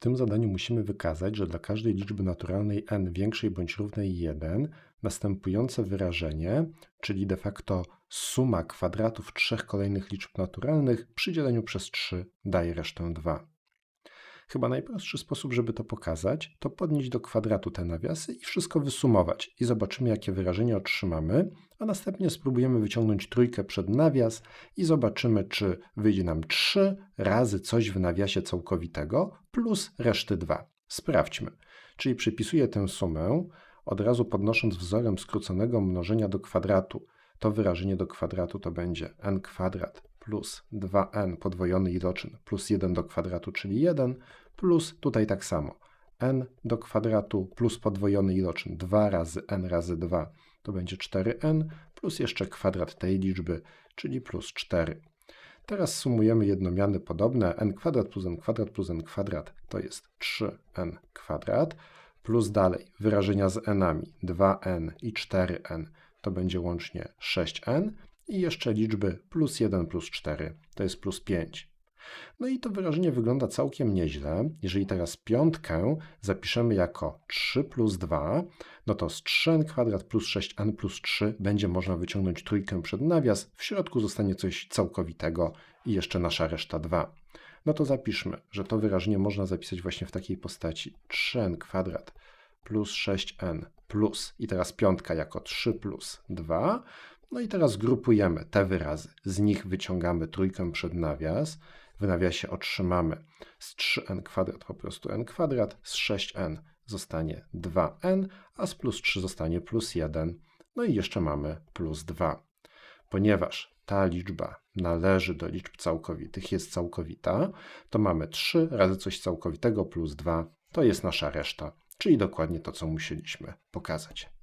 tym zadaniu musimy wykazać, że dla każdej liczby naturalnej n większej bądź równej 1 następujące wyrażenie, czyli de facto suma kwadratów trzech kolejnych liczb naturalnych przy dzieleniu przez 3 daje resztę 2. Chyba najprostszy sposób, żeby to pokazać, to podnieść do kwadratu te nawiasy i wszystko wysumować i zobaczymy, jakie wyrażenie otrzymamy, a następnie spróbujemy wyciągnąć trójkę przed nawias i zobaczymy, czy wyjdzie nam 3 razy coś w nawiasie całkowitego plus reszty 2. Sprawdźmy. Czyli przypisuję tę sumę, od razu podnosząc wzorem skróconego mnożenia do kwadratu. To wyrażenie do kwadratu to będzie n kwadrat plus 2n podwojony iloczyn plus 1 do kwadratu, czyli 1, plus tutaj tak samo n do kwadratu plus podwojony iloczyn 2 razy n razy 2 to będzie 4n plus jeszcze kwadrat tej liczby, czyli plus 4. Teraz sumujemy jednomiany podobne n kwadrat plus n kwadrat plus n kwadrat to jest 3n kwadrat plus dalej wyrażenia z nami 2n i 4n to będzie łącznie 6n i jeszcze liczby plus 1 plus 4 to jest plus 5. No i to wyrażenie wygląda całkiem nieźle. Jeżeli teraz piątkę zapiszemy jako 3 plus 2, no to z 3n kwadrat plus 6n plus 3 będzie można wyciągnąć trójkę przed nawias, w środku zostanie coś całkowitego i jeszcze nasza reszta 2. No to zapiszmy, że to wyrażenie można zapisać właśnie w takiej postaci 3n kwadrat plus 6n plus i teraz piątka jako 3 plus 2. No i teraz grupujemy te wyrazy. Z nich wyciągamy trójkę przed nawias. W nawiasie otrzymamy z 3n kwadrat po prostu n kwadrat, z 6n zostanie 2n, a z plus 3 zostanie plus 1. No i jeszcze mamy plus 2. Ponieważ ta liczba należy do liczb całkowitych, jest całkowita, to mamy 3 razy coś całkowitego plus 2, to jest nasza reszta, czyli dokładnie to, co musieliśmy pokazać.